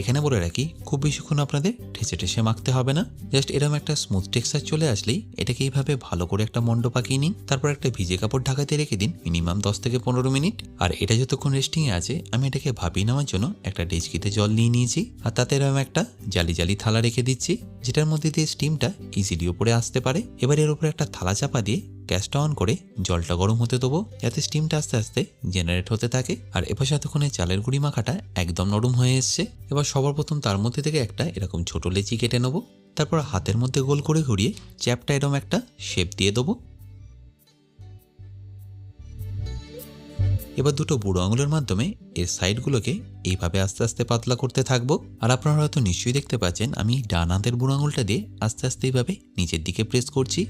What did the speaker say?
এখানে বলে রাখি, খুব বেশিক্ষণ আপনাদের ঠেসে ঠেসে মাখতে হবে না। জাস্ট এরকম একটা স্মুথ টেক্সচার চলে আসলেই এটাকে এইভাবে ভালো করে একটা মন্ড পাকিয়ে নিন, তারপর একটা ভিজে কাপড় ঢাকাতে রেখে দিন মিনিমাম দশ থেকে পনেরো মিনিট। আর এটা যতক্ষণ রেস্টিংয়ে আছে, আমি এটাকে ভাপিয়ে নেওয়ার জন্য একটা ডেচকিতে জল নিয়ে নিয়েছি, আর তাতে এরকম একটা জালি জালি থালা রেখে দিচ্ছি, যেটার মধ্যে দিয়ে স্টিমটা ইজিলি ওপরে আসতে পারে। এবার এর উপরে একটা থালা চাপা দিয়ে গ্যাসটা অন করে জলটা গরম হতে দেবো। যাতে স্টিমটা আস্তে আস্তে জেনারেট হতে থাকে। আর এবার সাথেক্ষণে চালের গুঁড়ি মাখাটা একদম নরম হয়ে এসছে। এবার সবার প্রথম তার মধ্যে থেকে একটা এরকম ছোট লেচি কেটে নেব। তারপর হাতের মধ্যে গোল করে ঘুরিয়ে চ্যাপটা এরকম একটা শেপ দিয়ে দেবো। এবার দুটো বুড়ো আঙুলের মাধ্যমে এর সাইডগুলোকে এইভাবে আস্তে আস্তে পাতলা করতে থাকব। আর আপনারা হয়তো নিশ্চয়ই দেখতে পাচ্ছেন, আমি ডান হাতের বুড়ো আঙুলটা দিয়ে আস্তে আস্তে এইভাবে নিচের দিকে প্রেস করছি।